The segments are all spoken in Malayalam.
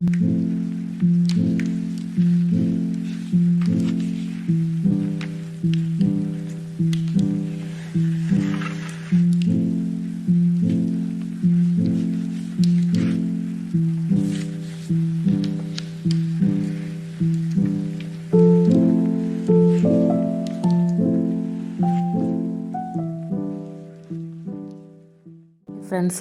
ഫ്രണ്ട്സ്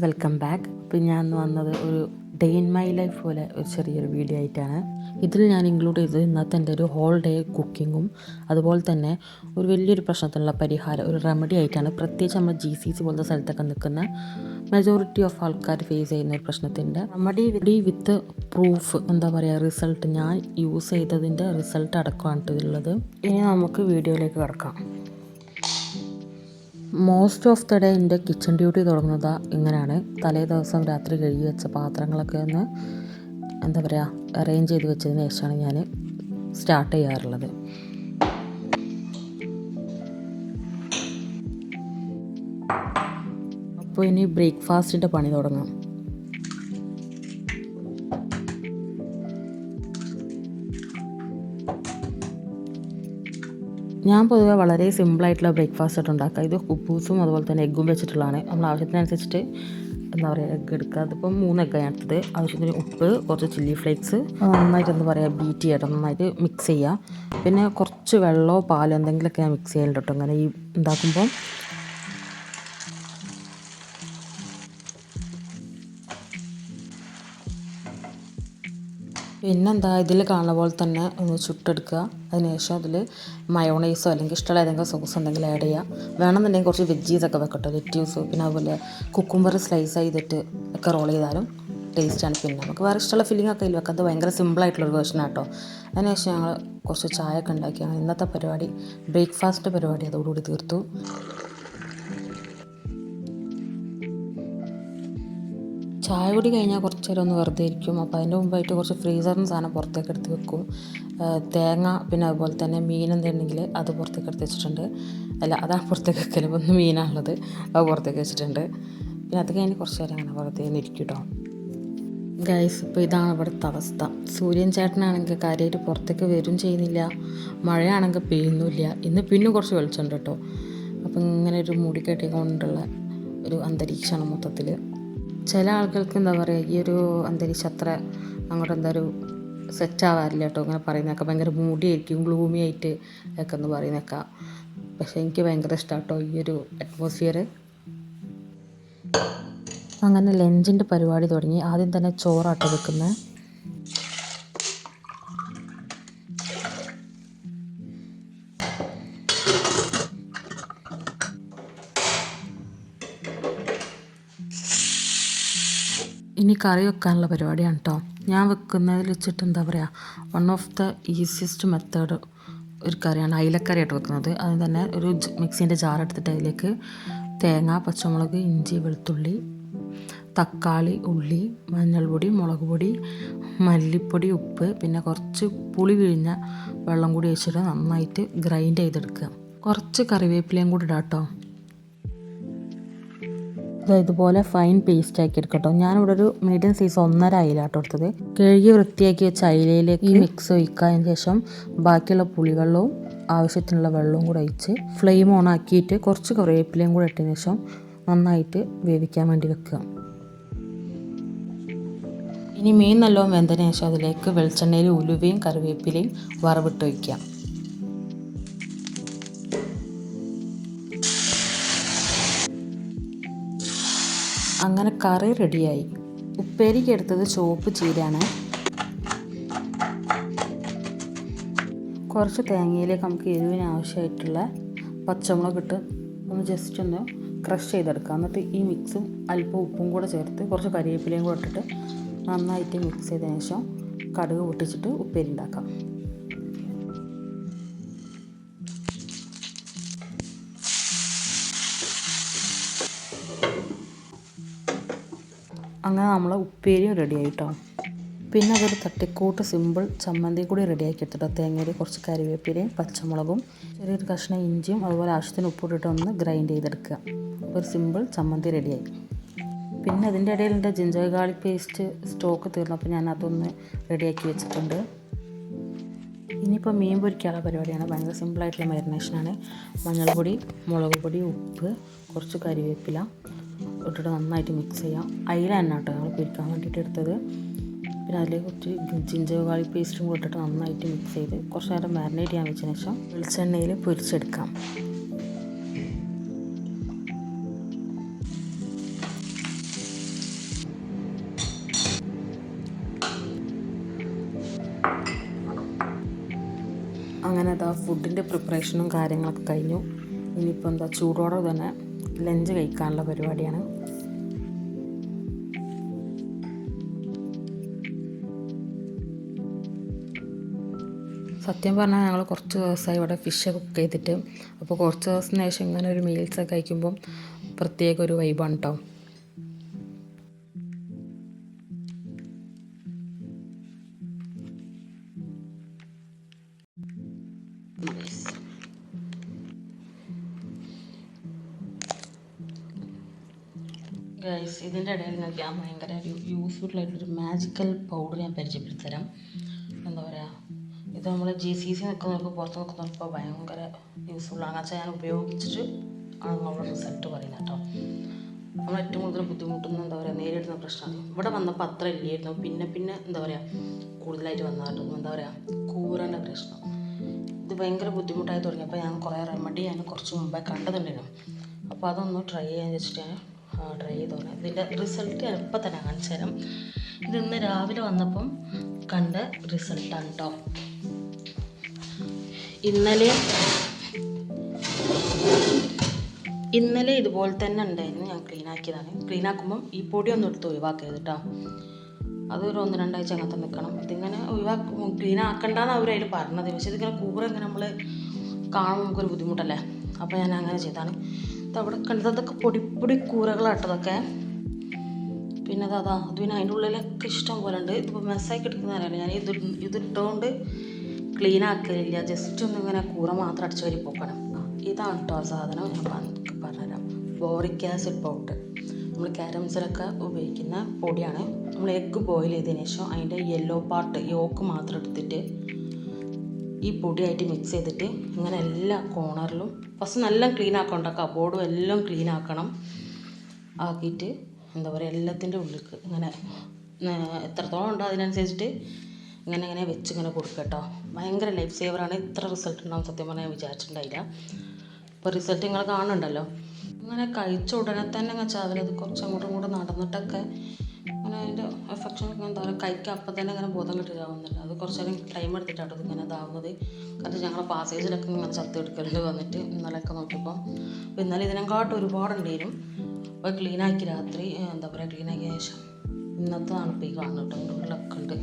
വെൽക്കം ബാക്ക് അപ്പോൾ ഞാൻ വന്നത് ഒരു ഡേ ഇൻ മൈ ലൈഫ് പോലെ ഒരു ചെറിയൊരു വീഡിയോ ആയിട്ടാണ്. ഇതിൽ ഞാൻ ഇൻക്ലൂഡ് ചെയ്തത് ഇന്നത്തെ എന്റെ ഒരു ഹോൾ ഡേ കുക്കിങ്ങും അതുപോലെ തന്നെ ഒരു വലിയൊരു പ്രശ്നത്തിനുള്ള പരിഹാരം ഒരു റെമഡി ആയിട്ടാണ് പ്രത്യേകിച്ച് നമ്മൾ ജി സി സി പോലത്തെ സ്ഥലത്തൊക്കെ നിൽക്കുന്ന മെജോറിറ്റി ഓഫ് ആൾക്കാർ ഫേസ് ചെയ്യുന്ന ഒരു പ്രശ്നത്തിന്റെ റെമഡി വിത്ത് പ്രൂഫ് എന്താ പറയുക റിസൾട്ട് ഞാൻ യൂസ് ചെയ്തതിന്റെ റിസൾട്ട് അടക്കമാണ് ഉള്ളത് ഇനി നമുക്ക് വീഡിയോയിലേക്ക് കിടക്കാം. മോസ്റ്റ് ഓഫ് ദ ഡേ എന്റെ കിച്ചൺ ഡ്യൂട്ടി തുടങ്ങുന്നത് ഇങ്ങനെയാണ്. തലേ ദിവസം രാത്രി കഴുകി വെച്ച പാത്രങ്ങളൊക്കെ ഒന്ന് എന്താ പറയുക അറേഞ്ച് ചെയ്ത് വെച്ചതിന് ശേഷമാണ് ഞാൻ സ്റ്റാർട്ട് ചെയ്യാറുള്ളത്. അപ്പോൾ ഇനി ബ്രേക്ക്ഫാസ്റ്റിന്റെ പണി തുടങ്ങാം. ഞാൻ പൊതുവെ വളരെ സിമ്പിളായിട്ടുള്ള ബ്രേക്ക്ഫാസ്റ്റ് ആയിട്ട് ഉണ്ടാക്കുക. ഇത് കുബൂസും അതുപോലെ തന്നെ എഗ്ഗും വെച്ചിട്ടുള്ളതാണ്. നമ്മൾ ആവശ്യത്തിനനുസരിച്ചിട്ട് എന്താ പറയുക എഗ്ഗ് എടുക്കുക. അതിപ്പം മൂന്ന് എഗ്ഗാണ് എടുത്തത്. ആവശ്യത്തിന് ഉപ്പ് കുറച്ച് ചില്ലി ഫ്ലേക്സ് നന്നായിട്ട് എന്താ പറയുക ബീറ്റ് ചെയ്യണം നന്നായിട്ട് മിക്സ് ചെയ്യുക. പിന്നെ കുറച്ച് വെള്ളമോ പാലോ എന്തെങ്കിലുമൊക്കെ ഞാൻ മിക്സ് ചെയ്യലുണ്ട് കേട്ടോ. അങ്ങനെ ഈ ഉണ്ടാക്കുമ്പോൾ പിന്നെന്താ ഇതിൽ കാണുന്ന പോലെ തന്നെ ഒന്ന് ചുട്ടെടുക്കുക. അതിനുശേഷം അതിൽ മയോണൈസോ അല്ലെങ്കിൽ ഇഷ്ടമുള്ള ഏതെങ്കിലും സോസ് എന്തെങ്കിലും ആഡ് ചെയ്യുക. വേണമെന്നുണ്ടെങ്കിൽ കുറച്ച് വെജീസൊക്കെ വെക്കട്ടെ. ലെറ്റ്യൂസ് പിന്നെ അതുപോലെ കുക്കുംബർ സ്ലൈസ് ചെയ്തിട്ട് ഒക്കെ റോൾ ചെയ്താലും ടേസ്റ്റാണ് പിന്നെ നമുക്ക് വേറെ ഇഷ്ടമുള്ള ഫില്ലിംഗ് ഒക്കെ ഇല്ല വെക്കാം. അത് ഭയങ്കര സിമ്പിളായിട്ടുള്ളൊരു വേർഷൻ ആട്ടോ. അതിനുശേഷം ഞങ്ങൾ കുറച്ച് ചായ ഒക്കെ ഉണ്ടാക്കി ഇന്നത്തെ പരിപാടി ബ്രേക്ക്ഫാസ്റ്റ് പരിപാടി അതോടുകൂടി തീർത്തു. ചായ കുടി കഴിഞ്ഞാൽ കുറച്ച് നേരം ഒന്ന് വെറുതെ ഇരിക്കും. അപ്പോൾ അതിന്റെ മുമ്പായിട്ട് കുറച്ച് ഫ്രീസറിന് സാധനം പുറത്തേക്ക് എടുത്ത് വെക്കും. തേങ്ങ പിന്നെ അതുപോലെ തന്നെ മീൻ എന്തുണ്ടെങ്കിൽ അത് പുറത്തേക്ക് എടുത്ത് വെച്ചിട്ടുണ്ട്. അല്ല അതാണ് പുറത്തേക്ക് വെക്കൽ ഒന്ന് മീനാണുള്ളത്. അത് പുറത്തേക്ക് വെച്ചിട്ടുണ്ട്. പിന്നെ അത് കഴിഞ്ഞ് കുറച്ച് നേരം അങ്ങനെ വെറുതെ ഇരിക്കും കേട്ടോ. ഗൈസ് ഇപ്പോൾ ഇതാണ് ഇവിടുത്തെ അവസ്ഥ. സൂര്യൻ ചേട്ടനാണെങ്കിൽ കാര്യമായിട്ട് പുറത്തേക്ക് വരും ചെയ്യുന്നില്ല. മഴയാണെങ്കിൽ പെയ്യുന്നില്ല ഇന്ന് പിന്നെ കുറച്ച് വെളിച്ചമുണ്ട് കേട്ടോ. അപ്പം ഇങ്ങനെ ഒരു മുടി കെട്ടിക്കൊണ്ടുള്ള ഒരു അന്തരീക്ഷമാണ് മൊത്തത്തിൽ ചില ആൾക്കാർക്ക് എന്താ പറയുക ഈ ഒരു അന്തരീക്ഷം അത്ര അങ്ങോട്ട് എന്താ ഒരു സെറ്റ് ആവാറില്ല കേട്ടോ. അങ്ങനെ പറയുന്നതൊക്കെ ഭയങ്കര മൂടിയായിരിക്കും ഗ്ലൂമി ആയിട്ട് ഒക്കെ എന്ന് പറയുന്നൊക്കെ പക്ഷേ എനിക്ക് ഭയങ്കര ഇഷ്ടമാണ് കേട്ടോ ഈ ഒരു അറ്റ്മോസ്ഫിയർ അങ്ങനെ ലഞ്ചിന്റെ പരിപാടി തുടങ്ങി. ആദ്യം തന്നെ ചോറാട്ടോ വെക്കുന്നത് ഇനി കറി വെക്കാനുള്ള പരിപാടിയാണ് കേട്ടോ ഞാൻ വെക്കുന്നതിൽ വെച്ചിട്ട് എന്താ പറയുക one of the easiest method ഒരു കറിയാണ് അയിലക്കറിയായിട്ട് വെക്കുന്നത്. അത് തന്നെ ഒരു മിക്സീന്റെ ജാർ എടുത്തിട്ട് അതിലേക്ക് തേങ്ങ പച്ചമുളക് ഇഞ്ചി വെളുത്തുള്ളി തക്കാളി ഉള്ളി മഞ്ഞൾപ്പൊടി മുളക് പൊടി മല്ലിപ്പൊടി ഉപ്പ് പിന്നെ കുറച്ച് പുളി പിഴിഞ്ഞ വെള്ളം കൂടി ഒഴിച്ചിട്ട് നന്നായിട്ട് ഗ്രൈൻഡ് ചെയ്തെടുക്കുക. കുറച്ച് കറിവേപ്പിലയും കൂടി ഇടാം കേട്ടോ ഇതുപോലെ ഫൈൻ പേസ്റ്റ് ആക്കി എടുക്കട്ടോ. ഞാനിവിടെ ഒരു മീഡിയം സൈസ് ഒന്നര അയിലാട്ടോ എടുത്തത്. കഴുകി വൃത്തിയാക്കി വെച്ച അയിലയിലേക്ക് ഈ മിക്സ് ഒഴിക്കാതിന് ശേഷം ബാക്കിയുള്ള പുളിവെള്ളവും ആവശ്യത്തിനുള്ള വെള്ളവും കൂടെ ഒഴിച്ച് ഫ്ലെയിം ഓൺ ആക്കിയിട്ട് കുറച്ച് കറിവേപ്പിലയും കൂടെ ഇട്ടതിന് ശേഷം നന്നായിട്ട് വേവിക്കാൻ വേണ്ടി വെക്കുക. ഇനി മീൻ നല്ലോണം വെന്തതിന് ശേഷം അതിലേക്ക് വെളിച്ചെണ്ണയിൽ ഉലുവയും കറിവേപ്പിലയും വറവിട്ട് വയ്ക്കുക അങ്ങനെ കറി റെഡിയായി. ഉപ്പേരിക്ക് എടുത്തത് ചുവപ്പ് ചീരയാണ്. കുറച്ച് തേങ്ങയിലേക്ക് നമുക്ക് എരിവിന് ആവശ്യമായിട്ടുള്ള പച്ചമുളക് ഇട്ട് ഒന്ന് ജസ്റ്റ് ഒന്ന് ക്രഷ് ചെയ്തെടുക്കുക എന്നിട്ട് ഈ മിക്സും അല്പം ഉപ്പും കൂടെ ചേർത്ത് കുറച്ച് കരിവേപ്പിലയും കൂടെ ഇട്ടിട്ട് നന്നായിട്ട് മിക്സ് ചെയ്തതിന് ശേഷം കടുക് പൊട്ടിച്ചിട്ട് ഉപ്പേരി ഉണ്ടാക്കാം. അങ്ങനെ നമ്മൾ ഉപ്പേരിയും റെഡി ആയിട്ടോ പിന്നെ അതൊരു തട്ടിക്കൂട്ട് സിമ്പിൾ ചമ്മന്തി കൂടി റെഡിയാക്കി എടുത്തിട്ടോ തേങ്ങയിൽ കുറച്ച് കറിവേപ്പിലയും പച്ചമുളകും ചെറിയൊരു കഷ്ണം ഇഞ്ചിയും അതുപോലെ ആവശ്യത്തിന് ഉപ്പിട്ടിട്ട് ഒന്ന് ഗ്രൈൻഡ് ചെയ്തെടുക്കുക. ഒരു സിമ്പിൾ ചമ്മന്തി റെഡിയായി പിന്നെ അതിന്റെ ഇടയിൽ എന്റെ ജിഞ്ചർ ഗാർലിക് പേസ്റ്റ് സ്റ്റോക്ക് തീർന്നപ്പോൾ ഞാൻ അതൊന്ന് റെഡിയാക്കി വെച്ചിട്ടുണ്ട്. ഇനിയിപ്പോൾ മീൻ പൊരിക്കാനുള്ള പരിപാടിയാണ്. ഭയങ്കര സിമ്പിളായിട്ടുള്ള മാരിനേഷനാണ് മഞ്ഞൾപ്പൊടി മുളക് പൊടി ഉപ്പ് കുറച്ച് കരിവേപ്പില ഇട്ടിട്ട് നന്നായിട്ട് മിക്സ് ചെയ്യാം. അയില തന്നെ കേട്ടോ ഞങ്ങൾ പൊരിക്കാൻ വേണ്ടിയിട്ട് എടുത്തത്. പിന്നെ അതിലേക്ക് കുറച്ച് ജിഞ്ചർ ഗാർലിക് പേസ്റ്റും കൂടെ ഇട്ടിട്ട് നന്നായിട്ട് മിക്സ് ചെയ്ത് കുറച്ച് നേരം മാരിനേറ്റ് ചെയ്യാൻ വെച്ചതിന് ശേഷം വെളിച്ചെണ്ണയിൽ പൊരിച്ചെടുക്കാം. അങ്ങനെ അതാ ഫുഡിന്റെ പ്രിപ്പറേഷനും കാര്യങ്ങളൊക്കെ കഴിഞ്ഞു. ഇനിയിപ്പോൾ എന്താ ചൂടോടെ തന്നെ ലഞ്ച് കഴിക്കാനുള്ള പരിപാടിയാണ്. സത്യം പറഞ്ഞാൽ ഞങ്ങൾ കുറച്ച് ദിവസമായി ഇവിടെ ഫിഷ് കുക്ക് ചെയ്തിട്ട്. അപ്പോൾ കുറച്ച് ദിവസത്തിന് ശേഷം ഇങ്ങനെ ഒരു മീൽസൊക്കെ കഴിക്കുമ്പം പ്രത്യേക ഒരു വൈബാണ് കേട്ടോ ഗൈസ് ഇതിന്റെ ഇടയിൽ ഞാൻ ഭയങ്കര ഒരു യൂസ്ഫുൾ ആയിട്ടൊരു മാജിക്കൽ പൗഡർ ഞാൻ പരിചയപ്പെടുത്തരാം. ഇത് നമ്മൾ ജി സി സി നിൽക്കുന്നവർക്ക് പുറത്ത് നിൽക്കുന്നവർക്ക് ഭയങ്കര യൂസ്ഫുള്ളാണ് വെച്ചാൽ ഞാൻ ഉപയോഗിച്ചിട്ട് ആണ് നമ്മളുടെ റിസൾട്ട് പറയുന്നത് കേട്ടോ. നമ്മൾ ഏറ്റവും കൂടുതൽ ബുദ്ധിമുട്ടുന്ന എന്താ പറയുക നേരിടുന്ന പ്രശ്നമാണ് ഇവിടെ വന്നപ്പോൾ അത്ര ഇല്ലായിരുന്നു. പിന്നെ പിന്നെ എന്താ പറയുക കൂടുതലായിട്ട് വന്നായിരുന്നു എന്താ പറയുക കൂറേന്റെ പ്രശ്നം. ഇത് ഭയങ്കര ബുദ്ധിമുട്ടായി തുടങ്ങിയപ്പോൾ ഞാൻ കുറേ റെമഡി ഞാൻ കുറച്ച് മുമ്പേ കണ്ടതുണ്ടായിരുന്നു അപ്പോൾ അതൊന്ന് ട്രൈ ചെയ്യാൻ വെച്ചിട്ട് ഞാൻ ട്രൈ ചെയ്ത് തുടങ്ങി. ഇതിന്റെ റിസൾട്ട് ഞാൻ ഇപ്പം തന്നെ കാണിച്ചു തരാം. ഇത് ഇന്ന് രാവിലെ വന്നപ്പം കണ്ട റിസൾട്ടാണ് കേട്ടോ ഇന്നലെ ഇന്നലെ ഇതുപോലെ തന്നെ ഉണ്ടായിരുന്നു ഞാൻ ക്ലീൻ ആക്കിയതാണ്. ക്ലീൻ ആക്കുമ്പം ഈ പൊടി ഒന്നും എടുത്ത് ഒഴിവാക്കരുത് കേട്ടോ. അതൊരു ഒന്ന് രണ്ടാഴ്ച അങ്ങനത്തെ നിൽക്കണം ഇതിങ്ങനെ ഒഴിവാക്കും ക്ലീൻ ആക്കണ്ടെന്ന് അവർ അതിൽ പറഞ്ഞത്. പക്ഷേ ഇതിങ്ങനെ കൂറ ഇങ്ങനെ നമ്മൾ കാണുമ്പോൾ നമുക്കൊരു ബുദ്ധിമുട്ടല്ലേ? അപ്പോൾ ഞാൻ അങ്ങനെ ചെയ്താണ് അവിടെ കണ്ടതൊക്കെ പൊടി പൊടി കൂരകളാട്ടതൊക്കെ പിന്നെ അത് അതാ പിന്നെ അതിന്റെ ഉള്ളിലൊക്കെ ഇഷ്ടം പോലെ ഉണ്ട്. ഇതിപ്പോൾ മെസ്സാക്കി എടുക്കുന്നതല്ല ഞാൻ ഇത് ഇതിട്ടുകൊണ്ട് ക്ലീൻ ആക്കലില്ല. ജസ്റ്റ് ഒന്ന് ഇങ്ങനെ കൂറ മാത്രം അടിച്ചു വരി പോക്കണം. ഇതാണ് കേട്ടോ സാധനം ഞാൻ പറഞ്ഞുതരാം. ബോറിക് ആസിഡ് പൗഡർ നമ്മൾ ക്യാരംസിലൊക്കെ ഉപയോഗിക്കുന്ന പൊടിയാണ്. നമ്മൾ എഗ്ഗ് ബോയിൽ ചെയ്തതിന് ശേഷം അതിന്റെ യെല്ലോ പാർട്ട് യോക്ക് മാത്രം എടുത്തിട്ട് ഈ പൊടിയായിട്ട് മിക്സ് ചെയ്തിട്ട് ഇങ്ങനെ എല്ലാ കോണറിലും ഫസ്റ്റ് നല്ല ക്ലീൻ ആക്കണ്ട കബോർഡും എല്ലാം ക്ലീൻ ആക്കണം. ആക്കിയിട്ട് എന്താ പറയുക എല്ലാത്തിന്റെ ഉള്ളിൽ ഇങ്ങനെ എത്രത്തോളം ഉണ്ടോ അതിനനുസരിച്ചിട്ട് ഇങ്ങനെ ഇങ്ങനെ വെച്ച് ഇങ്ങനെ കൊടുക്കുക കേട്ടോ ഭയങ്കര ലൈഫ് സേവറാണ് ഇത്ര റിസൾട്ട് ഉണ്ടാവും സത്യം പറഞ്ഞാൽ വിചാരിച്ചിട്ടുണ്ടായില്ല. അപ്പോൾ റിസൾട്ട് നിങ്ങൾ കാണുന്നുണ്ടല്ലോ. അങ്ങനെ കഴിച്ച ഉടനെ തന്നെ അങ്ങ് ചാവലത് കുറച്ച് അങ്ങോട്ടും ഇങ്ങോട്ടും നടന്നിട്ടൊക്കെ അങ്ങനെ അതിന്റെ എഫക്ഷൻ എന്താ പറയുക കഴിക്കുക അപ്പം തന്നെ അങ്ങനെ ബോധം കിട്ടിയിട്ടാവുന്നില്ല അത് കുറച്ച് നേരം ടൈം എടുത്തിട്ടാണ് ഇങ്ങനെ ഇതാവുന്നത്. കാരണം ഞങ്ങളുടെ പാസേജിലൊക്കെ ഇങ്ങനെ ചത്ത് എടുക്കലുണ്ട് വന്നിട്ട് ഇന്നലെയൊക്കെ നോക്കിയപ്പോൾ അപ്പോൾ ഇന്നലെ ഇതിനെക്കാട്ടും ഒരുപാടുണ്ടായിരുന്നു അപ്പോൾ ക്ലീനാക്കി രാത്രി എന്താ പറയുക ക്ലീനാക്കിയ ശേഷം ഇന്നത്തെ തണുപ്പ് ഈ കാണുന്നുണ്ട് ഉള്ളിലൊക്കെ ഉണ്ട്.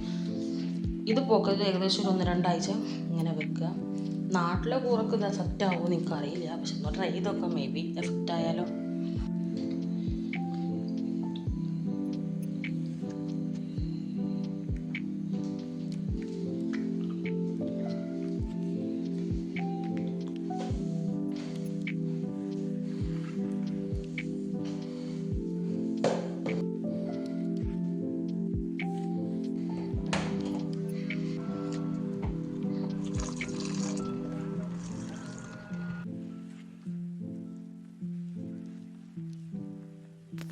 ഇത് പോക്കത് ഏകദേശം ഒരു ഒന്ന് രണ്ടാഴ്ച ഇങ്ങനെ വെക്കുക. നാട്ടിലെ കൂറൊക്കെ ഇത് എഫക്റ്റ് ആവുമെന്ന് എനിക്ക് അറിയില്ല പക്ഷെ ഒന്ന് ട്രൈ ചെയ്തൊക്കെ മേ ബി എഫക്റ്റ് ആയാലോ?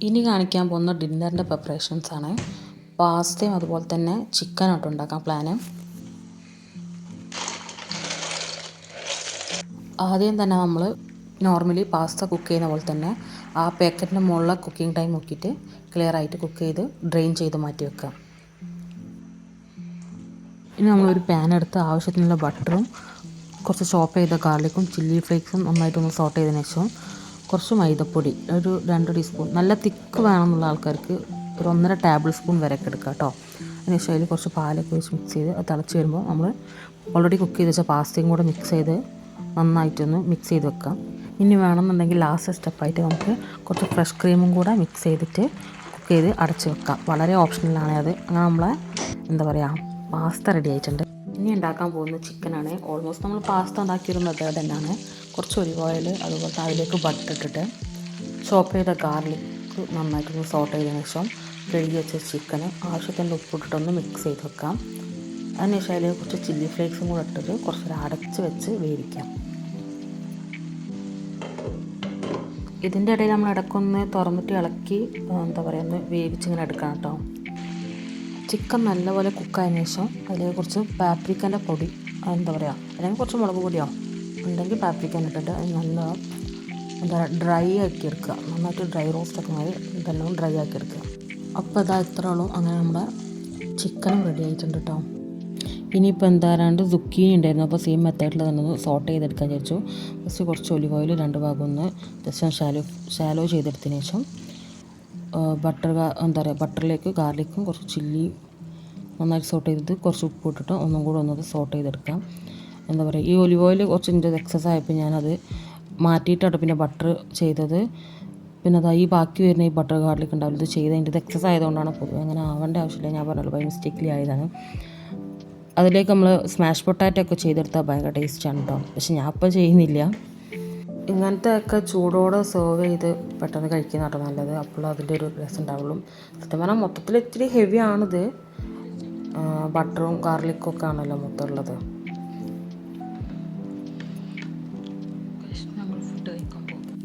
ഇനി കാണിക്കാൻ പോകുന്ന ഡിന്നറിന്റെ പ്രിപ്പറേഷൻസ് ആണ് പാസ്തയും അതുപോലെ തന്നെ ചിക്കനായിട്ട് ഉണ്ടാക്കാൻ പ്ലാന്. ആദ്യം തന്നെ നമ്മൾ നോർമലി പാസ്ത കുക്ക് ചെയ്യുന്ന പോലെ തന്നെ ആ പാക്കറ്റിന്റെ മുകളിലെ കുക്കിംഗ് ടൈം നോക്കിയിട്ട് ക്ലിയർ ആയിട്ട് കുക്ക് ചെയ്ത് ഡ്രെയിൻ ചെയ്ത് മാറ്റി വെക്കാം ഇനി നമ്മളൊരു പാൻ എടുത്ത് ആവശ്യത്തിനുള്ള ബട്ടറും കുറച്ച് ചോപ്പ് ചെയ്ത ഗാർലിക്കും ചില്ലി ഫ്ലേക്സും നന്നായിട്ടൊന്ന് സോട്ട് ചെയ്തതിന് ശേഷം കുറച്ച് മൈദപ്പൊടി ഒരു രണ്ട് ടീസ്പൂൺ. നല്ല തിക്ക് വേണമെന്നുള്ള ആൾക്കാർക്ക് ഒരു ഒന്നര ടേബിൾ സ്പൂൺ വരെയൊക്കെ എടുക്കുക കേട്ടോ. അതിനുശേഷം അതിൽ കുറച്ച് പാലൊക്കെ വെച്ച് മിക്സ് ചെയ്ത് അത് തിളച്ച് വരുമ്പോൾ നമ്മൾ ഓൾറെഡി കുക്ക് ചെയ്ത് വെച്ച പാസ്തയും കൂടെ മിക്സ് ചെയ്ത് നന്നായിട്ടൊന്ന് മിക്സ് ചെയ്ത് വെക്കാം. ഇനി വേണമെന്നുണ്ടെങ്കിൽ ലാസ്റ്റ് സ്റ്റെപ്പായിട്ട് നമുക്ക് കുറച്ച് ഫ്രഷ് ക്രീമും കൂടെ മിക്സ് ചെയ്തിട്ട് കുക്ക് ചെയ്ത് അടച്ച് വെക്കാം. വളരെ ഓപ്ഷണലാണ് അത്. അങ്ങനെ നമ്മളെ എന്താ പറയുക പാസ്ത റെഡി ആയിട്ടുണ്ട്. ഇനി ഉണ്ടാക്കാൻ പോകുന്ന ചിക്കനാണ്. ഓൾമോസ്റ്റ് നമ്മൾ പാസ്ത ഉണ്ടാക്കിയൊരു മെത്തേഡ് തന്നെയാണ്. കുറച്ച് ഒലിവ് ഓയിൽ അതുപോലെ അതിലേക്ക് ബട്ടർ ഇട്ടിട്ട് ചോപ്പ് ചെയ്ത ഗാർലിക്ക് നന്നായിട്ടൊന്ന് സോട്ട് ചെയ്തതിന് ശേഷം കഴുകി വെച്ച ചിക്കന് ആവശ്യത്തിന്റെ ഉപ്പിട്ടിട്ടൊന്ന് മിക്സ് ചെയ്ത് വെക്കാം. അതിനുശേഷം അതിൽ കുറച്ച് ചില്ലി ഫ്ലേക്സും കൂടെ ഇട്ടിട്ട് കുറച്ച് അടച്ച് വെച്ച് വേവിക്കാം. ഇതിന്റെ ഇടയിൽ നമ്മൾ ഇടയ്ക്കൊന്ന് തുറന്നിട്ട് ഇളക്കി എന്താ പറയുക ഒന്ന് വേവിച്ചിങ്ങനെ എടുക്കണം കേട്ടോ. ചിക്കൻ നല്ലപോലെ കുക്കായതിനു ശേഷം അതിലേക്ക് കുറച്ച് പാപ്രിക്കന്റെ പൊടി എന്താ പറയുക അല്ലെങ്കിൽ കുറച്ച് മുളക് പൊടിയോ ഉണ്ടെങ്കിൽ പാപ്രിക്കൻ ഇട്ടിട്ട് നല്ല എന്താ പറയുക ഡ്രൈ ആക്കി എടുക്കുക. നന്നായിട്ട് ഡ്രൈ റോസ്റ്റ് ഒക്കെ മാതിരി ഇതെല്ലാം ഡ്രൈ ആക്കി എടുക്കുക. അപ്പോൾ ഇതാ ഇത്ര ഉള്ളൂ. അങ്ങനെ നമ്മുടെ ചിക്കനും റെഡി ആയിട്ടുണ്ട് കേട്ടോ ഇനിയിപ്പോൾ എന്താണ്ട് സുക്കീനി ഉണ്ടായിരുന്നു. അപ്പോൾ സെയിം മെത്തേഡിൽ തന്നെ സോട്ട് ചെയ്തെടുക്കാൻ വിചാരിച്ചു. ഫസ്റ്റ് കുറച്ച് ഒലിവ് ഓയിൽ രണ്ട് ഭാഗം ഒന്ന് ജസ്റ്റ് ഷാലോ ഷാലോ ചെയ്തെടുത്തതിന് ശേഷം ബട്ടർ എന്താ പറയുക ബട്ടറിലേക്ക് ഗാർലിക്കും കുറച്ച് ചില്ലി നന്നായിട്ട് സോട്ട് ചെയ്തിട്ട് കുറച്ച് ഉപ്പ് ഇട്ടിട്ട് ഒന്നും കൂടെ ഒന്നത് സോട്ട് ചെയ്തെടുക്കാം. എന്താ പറയുക ഈ ഒലിവ് ഓയിൽ കുറച്ച് എന്റെ എക്സസ് ആയപ്പോൾ ഞാനത് മാറ്റിയിട്ടാണ് പിന്നെ ബട്ടർ ചെയ്തത്. പിന്നെ അതാ ഈ ബാക്കി വരുന്ന ഈ ബട്ടർ ഗാർലിക് ഉണ്ടാവില്ല ഇത് ചെയ്ത് അതിന്റെ എക്സസ് ആയതുകൊണ്ടാണ് പൊതുവെ അങ്ങനെ ആവേണ്ട ആവശ്യമില്ല. ഞാൻ പറഞ്ഞല്ലോ ബൈ മിസ്റ്റേക്കിലി ആയതാണ്. അതിലേക്ക് നമ്മൾ സ്മാഷ് പൊട്ടാറ്റോ ഒക്കെ ചെയ്തെടുത്താൽ ഭയങ്കര ടേസ്റ്റാണ് കേട്ടോ പക്ഷെ ഞാൻ അപ്പം ചെയ്യുന്നില്ല. ഇങ്ങനത്തെ ഒക്കെ ചൂടോടെ സെർവ് ചെയ്ത് പെട്ടെന്ന് കഴിക്കുന്നതാണ് നല്ലത്. അപ്പോൾ അതിന്റെ ഒരു രസം ഉണ്ടാവുള്ളൂ സത്യം പറഞ്ഞാൽ മൊത്തത്തിൽ ഇത്തിരി ഹെവി ആണിത്. ബട്ടറും ഗാർലിക്കും ഒക്കെ ആണല്ലോ മൊത്തം ഉള്ളത്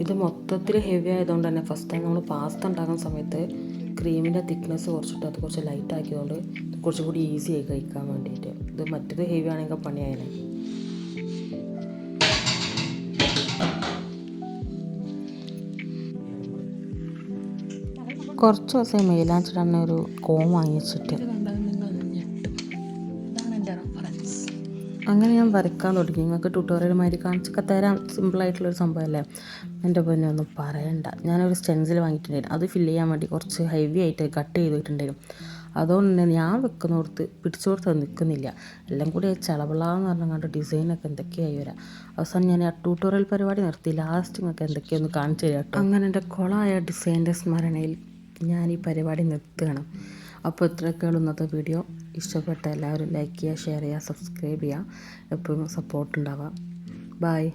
ഇത് മൊത്തത്തിൽ ഹെവി ആയതുകൊണ്ട് തന്നെ ഫസ്റ്റ് ടൈം നമ്മൾ പാസ്ത ഉണ്ടാക്കുന്ന സമയത്ത് ക്രീമിന്റെ തിക്നെസ് കുറച്ചിട്ട് അത് കുറച്ച് ലൈറ്റ് ആക്കിയതുകൊണ്ട് കുറച്ചും കൂടി ഈസി ആയി കഴിക്കാൻ വേണ്ടിയിട്ട്. ഇത് മറ്റേത് ഹെവി ആണെങ്കിൽ പണിയായനെ കുറച്ച് ദിവസം മേലാച്ചിട്ടാണ് ഒരു കോം വാങ്ങിച്ചിട്ട്. അങ്ങനെ ഞാൻ വരയ്ക്കാൻ തുടങ്ങി. നിങ്ങൾക്ക് ട്യൂട്ടോറിയൽ മാതിരി കാണിച്ചൊക്കെ തരാം. സിമ്പിളായിട്ടുള്ളൊരു സംഭവമല്ലേ? എന്റെ പൊന്നെ ഒന്നും പറയണ്ട. ഞാനൊരു സ്റ്റെൻസിൽ വാങ്ങിയിട്ടുണ്ടായിരുന്നു. അത് ഫില്ല് ചെയ്യാൻ വേണ്ടി കുറച്ച് ഹെവി ആയിട്ട് കട്ട് ചെയ്തിട്ടുണ്ടായിരുന്നു അതുകൊണ്ട് തന്നെ ഞാൻ വെക്കുന്നിടത്ത് പിടിച്ചു കൊടുത്ത് നിൽക്കുന്നില്ല. എല്ലാം കൂടി ചളവളാന്ന് പറഞ്ഞങ്ങാണ്ട് ഡിസൈനൊക്കെ എന്തൊക്കെയായി വരാം. അവസാനം ഞാൻ ആ ട്യൂട്ടോറിയൽ പരിപാടി നിർത്തി. ലാസ്റ്റ് നിങ്ങൾക്ക് എന്തൊക്കെയൊന്ന് കാണിച്ചു തരാം അങ്ങനെ എന്റെ കുളമായ ഡിസൈന്റെ സ്മരണയിൽ ഞാൻ ഈ പരിപാടി നിർത്തുകയാണ് അപ്പോൾ ഇത്രയൊക്കെയുള്ള ഇന്നത്തെ വീഡിയോ. ഇഷ്ടപ്പെട്ട എല്ലാവരും ലൈക്ക് ചെയ്യുക ഷെയർ ചെയ്യുക സബ്സ്ക്രൈബ് ചെയ്യുക. എപ്പോഴും സപ്പോർട്ട് ഉണ്ടാവുക. ബൈ